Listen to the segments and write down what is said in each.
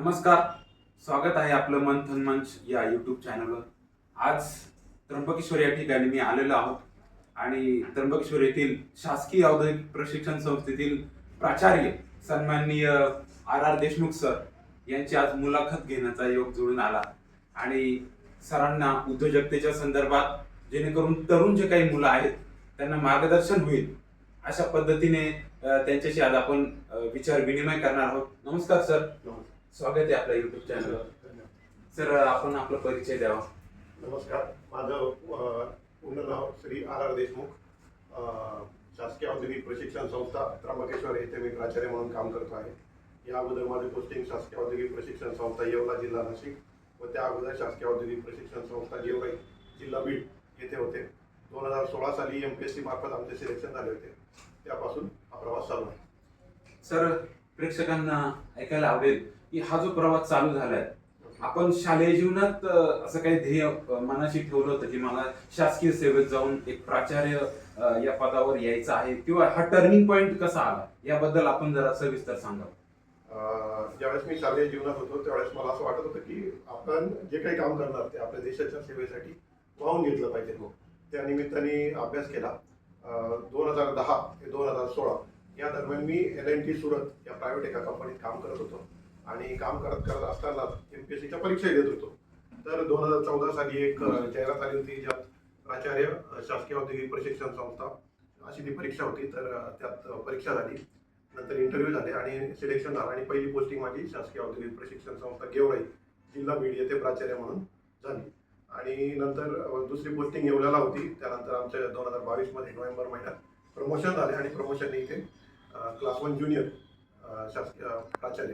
नमस्कार. स्वागत आहे आपलं मंथन मंच या यूट्यूब चॅनलवर आज त्र्यंबकेश्वर या ठिकाणी मी आलेलो आहोत आणि त्र्यंबकेश्वर येथील शासकीय औद्योगिक प्रशिक्षण संस्थेतील प्राचार्य सन्माननीय आर आर देशमुख सर यांची आज मुलाखत घेण्याचा योग जुळून आला. आणि सरांना उद्योजकतेच्या संदर्भात जेणेकरून तरुण जे काही मुलं आहेत त्यांना मार्गदर्शन होईल अशा पद्धतीने त्यांच्याशी आज आपण विचार विनिमय करणार आहोत. नमस्कार सर. स्वागत आहे आपल्या युट्यूब चॅनलवर सर आपण आपला परिचय द्यावा. नमस्कार. माझं पूर्ण नाव श्री आर आर देशमुख. शासकीय औद्योगिक प्रशिक्षण संस्था त्र्यंबकेश्वर येथे मी प्राचार्य म्हणून काम करतो आहे. या अगोदर माझे पोस्टिंग शासकीय औद्योगिक प्रशिक्षण संस्था येवला जिल्हा नाशिक व त्या अगोदर शासकीय औद्योगिक प्रशिक्षण संस्था गेवराई जिल्हा बीड येथे होते. दोन हजार सोळा साली एम पी एस सी मार्फत आमचे सिलेक्शन झाले होते. त्यापासून हा प्रवास चालू आहे. सर प्रेक्षकांना ऐकायला आवडेल की हा जो प्रवास चालू झालाय आपण शालेय जीवनात असं काही ध्येय मनाशी ठेवलं होतं की मला शासकीय सेवेत जाऊन एक प्राचार्य या पदावर यायचं आहे किंवा हा टर्निंग पॉइंट कसा आला? याबद्दल आपण जरा सविस्तर सांगा. अं, ज्यावेळेस मी शालेय जीवनात होतो त्यावेळेस मला असं वाटत होतं की आपण जे काही काम करणार ते आपल्या देशाच्या सेवेसाठी वाहून घेतलं पाहिजे. त्या निमित्ताने अभ्यास केला. दोन हजार दहा ते दोन हजार सोळा या दरम्यान मी एल एन टी सुरत या प्रायव्हेट एका कंपनीत काम करत होतो. आणि काम करत करत असताना एम पी एस सीच्या परीक्षा देत होतो. तर दोन हजार चौदा साली एक जाहिरात आली होती ज्यात प्राचार्य शासकीय औद्योगिक प्रशिक्षण संस्था अशी ती परीक्षा होती. तर त्यात परीक्षा झाली. नंतर इंटरव्ह्यू झाले आणि सिलेक्शन झालं आणि पहिली पोस्टिंग माझी शासकीय औद्योगिक प्रशिक्षण संस्था गेवराई जिल्हा बीड येथे प्राचार्य म्हणून झाली. आणि नंतर दुसरी पोस्टिंग येवल्याला होती. त्यानंतर आमच्या दोन हजार बावीसमध्ये नोव्हेंबर महिन्यात प्रमोशन झाले आणि प्रमोशनने इथे क्लास वन ज्युनियर शासकीय प्राचार्य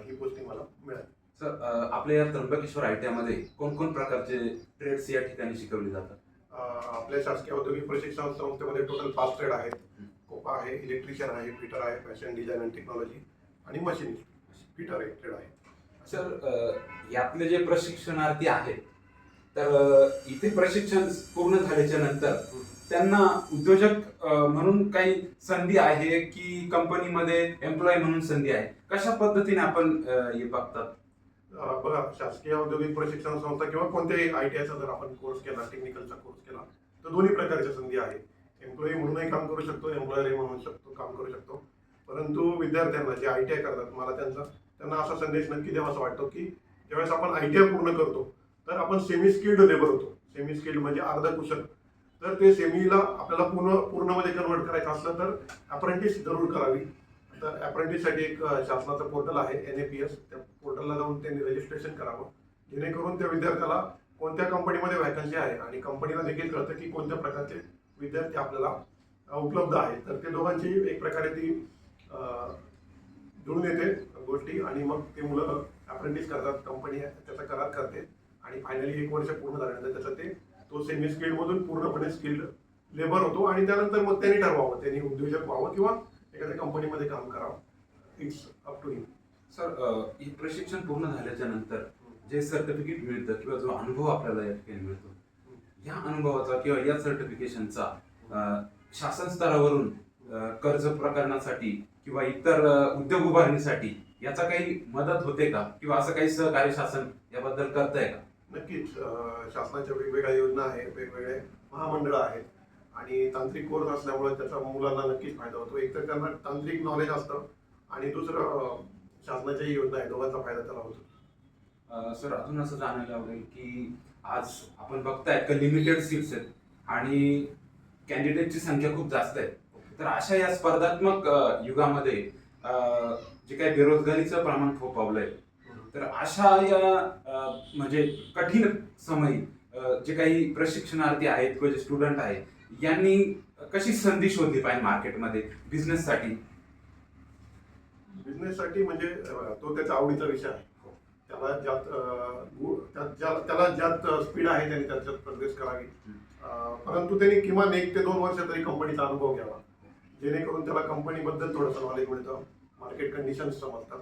ही पोस्टिंग मला मिळाली. सर आपल्या या त्र्यंबकेश्वर आय टी मध्ये कोणकोण प्रकारचे ट्रेड्स या ठिकाणी शिकवले जातात? आपल्या शासकीय औद्योगिक प्रशिक्षण संस्थेमध्ये टोटल पाच ट्रेड आहेत. कोपा आहे इलेक्ट्रिशियन आहे फिटर आहे फॅशन डिझाईन अँड टेक्नॉलॉजी आणि मशिनिस्ट फिटर एक ट्रेड आहे. सर यातले जे प्रशिक्षणार्थी आहेत तर इथे प्रशिक्षण पूर्ण झाल्याच्यानंतर त्यांना उद्योजक म्हणून काही संधी आहे की कंपनीमध्ये एम्प्लॉय म्हणून संधी आहे? कशा पद्धतीने आपण हे बघतात? बघा शासकीय औद्योगिक प्रशिक्षण संस्था किंवा कोणत्याही आय टी आयचा जर आपण कोर्स केला टेक्निकलचा कोर्स केला तर दोन्ही प्रकारच्या संधी आहेत. एम्प्लॉई म्हणूनही काम करू शकतो एम्प्लॉयरही म्हणू शकतो काम करू शकतो. परंतु विद्यार्थ्यांना जे आय टी आय करतात मला त्यांचा त्यांना असा संदेश नक्की द्यावासा वाटतो की ज्यावेळेस आपण आय टी आय पूर्ण करतो तर आपण सेमी स्किल्ड लेबर होतो. सेमी स्किल्ड म्हणजे अर्धकुशल. तर ते सेमीला आपल्याला पूर्ण पूर्णमध्ये कन्वर्ट करायचं असलं तर अप्रेंटिस जरूर करावी. तर अप्रेंटिससाठी एक शासनाचं पोर्टल आहे एन ए पी एस त्या पोर्टलला जाऊन त्यांनी रजिस्ट्रेशन करावं. जेणेकरून त्या विद्यार्थ्याला कोणत्या कंपनीमध्ये व्हॅकन्सी आहे आणि कंपनीला देखील कळतं की कोणत्या प्रकारचे विद्यार्थी आपल्याला उपलब्ध आहे तर ते दोघांची एक प्रकारे ती जुळून येते गोष्टी आणि मग ते मुलं अप्रेंटिस करतात कंपनी त्याचा करार करते आणि फायनली एक वर्ष पूर्ण झाल्यानंतर त्याचं ते तो सेमी स्किल्ड मधून पूर्णपणे स्किल्ड लेबर होतो आणि त्यानंतर मग त्यांनी ठरवावं त्यांनी उद्योजक व्हावं किंवा एखाद्या कंपनीमध्ये काम करावं. It's up to him sir हे प्रशिक्षण पूर्ण झाल्याच्यानंतर जे सर्टिफिकेट मिळतं किंवा जो अनुभव आपल्याला या ठिकाणी मिळतो या अनुभवाचा किंवा या सर्टिफिकेशनचा शासन स्तरावरून कर्ज प्रकरणासाठी किंवा इतर उद्योग उभारणीसाठी याचा काही मदत होते का? किंवा असं काही सहकार्य शासन याबद्दल करतंय का? नक्कीच शासनाच्या वेगवेगळ्या योजना आहेत वेगवेगळे महामंडळं आहेत आणि तांत्रिक कोर्स असल्यामुळे त्याचा मुलांना नक्कीच फायदा होतो. एक तर त्यांना तांत्रिक नॉलेज असतं आणि दुसरं अं, शासनाच्याही योजना आहे दोघांचा फायदा त्याला होतो. सर अजून असं जाणायला आवडेल की आज आपण बघताय का लिमिटेड सीट्स आहेत आणि कॅन्डिडेटची संख्या खूप जास्त आहे. तर अशा या स्पर्धात्मक युगामध्ये जे काही बेरोजगारीचं प्रमाण खूप पावलंय तर अशा या म्हणजे कठीण समयी जे काही प्रशिक्षणार्थी आहेत किंवा जे स्टुडंट आहेत यांनी कशी संधी शोधली पाहिजे मार्केटमध्ये बिझनेससाठी बिझनेससाठी म्हणजे तो त्याचा आवडीचा विषय आहे. हो. त्याला ज्यात त्यात ज्या- त्याला ज्यात स्पीड आहे त्याने त्याच्यात प्रवेश करावी. परंतु त्यांनी किमान एक ते दोन वर्ष तरी कंपनीचा अनुभव घ्यावा. जेणेकरून त्याला कंपनीबद्दल थोडंसं नॉलेज मिळतं. मार्केट कंडिशन्स समजतात.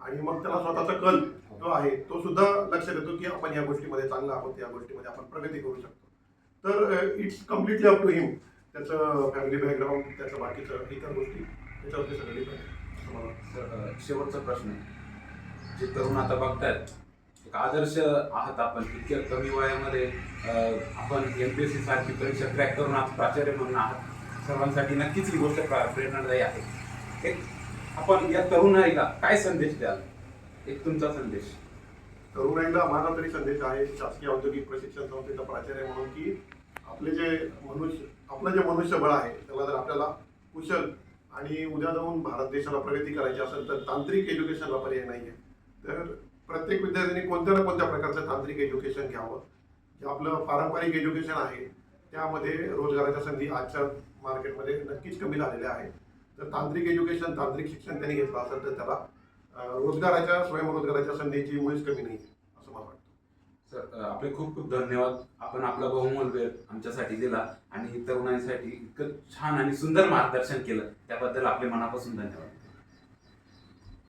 आणि मग त्याला स्वतःचा कल जो आहे तो सुद्धा लक्षात येतो की आपण या गोष्टीमध्ये चांगला आहोत या गोष्टीमध्ये आपण प्रगती करू शकतो. तर it's completely up to him त्याचं फॅमिली बॅकग्राऊंड त्याचं बाकीचं इतर गोष्टी त्याच्यावरती सगळी शेवटचा प्रश्न जे तरुण आता बघतायत एक आदर्श आहात आपण इतक्या कमी वयामध्ये आपण एम पी एस सी सारखी परीक्षा क्रॅक करून आज प्राचार्य म्हणून आहात. सर्वांसाठी नक्कीच ही गोष्ट प्रा- प्रेरणादायी आहे. एक आपण या तरुणाईला काय संदेश द्याल? एक तुमचा संदेश. तरुणाईला माझा तरी संदेश आहे शासकीय औद्योगिक प्रशिक्षण संस्थेचा प्राचार्य म्हणून की आपले जे मनुष्य आपलं जे मनुष्यबळ आहे त्याला जर आपल्याला कुशल आणि उद्या जाऊन भारत देशाला प्रगती करायची असेल तर तांत्रिक एज्युकेशनला पर्याय नाही आहे तर प्रत्येक विद्यार्थ्यांनी कोणत्या ना कोणत्या प्रकारचं तांत्रिक एज्युकेशन घ्यावं? जे आपलं पारंपरिक एज्युकेशन आहे त्यामध्ये रोजगाराच्या संधी आजच्या मार्केटमध्ये नक्कीच कमी झालेल्या आहेत. तर तांत्रिक एज्युकेशन तांत्रिक शिक्षण त्यांनी घेतलं असेल तर त्याला रोजगाराच्या स्वयंरोजगाराच्या संधीची मुळीच कमी नाही असं मला वाटतं. सर आपले खूप खूप धन्यवाद. आपण आपला बहुमोल वेळ आमच्यासाठी दिला आणि तरुणांसाठी इतकं छान आणि सुंदर मार्गदर्शन केलं. त्याबद्दल आपले मनापासून धन्यवाद.